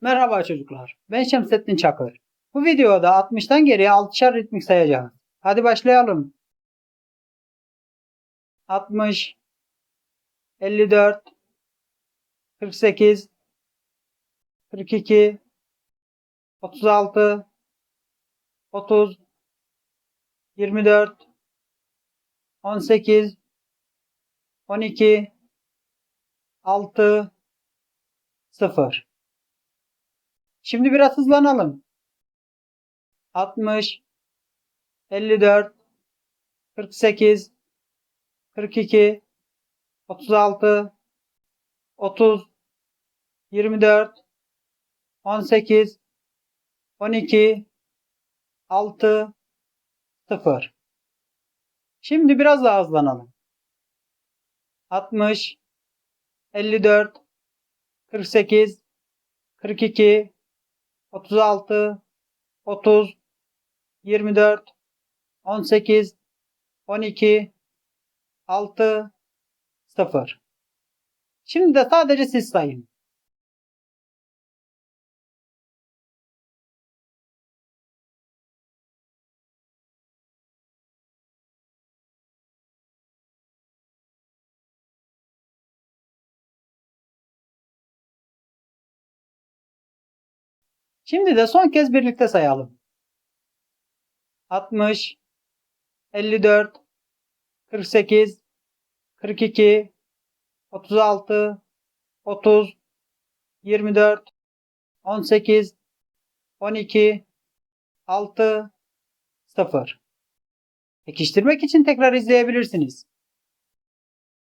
Merhaba çocuklar. Ben Şemsettin Çakır. Bu videoda 60'tan geriye 6'şar ritmik sayacağız. Hadi başlayalım. 60 54 48 42 36 30 24 18 12 6 0 Şimdi biraz hızlanalım. 60 54 48 42 36 30 24 18 12 6 0 Şimdi biraz daha hızlanalım. 60 54 48 42 36 30 24 18 12 6 0 Şimdi de sadece siz sayın. Şimdi de son kez birlikte sayalım. 60 54 48 42 36 30 24 18 12 6 0 Pekiştirmek için tekrar izleyebilirsiniz.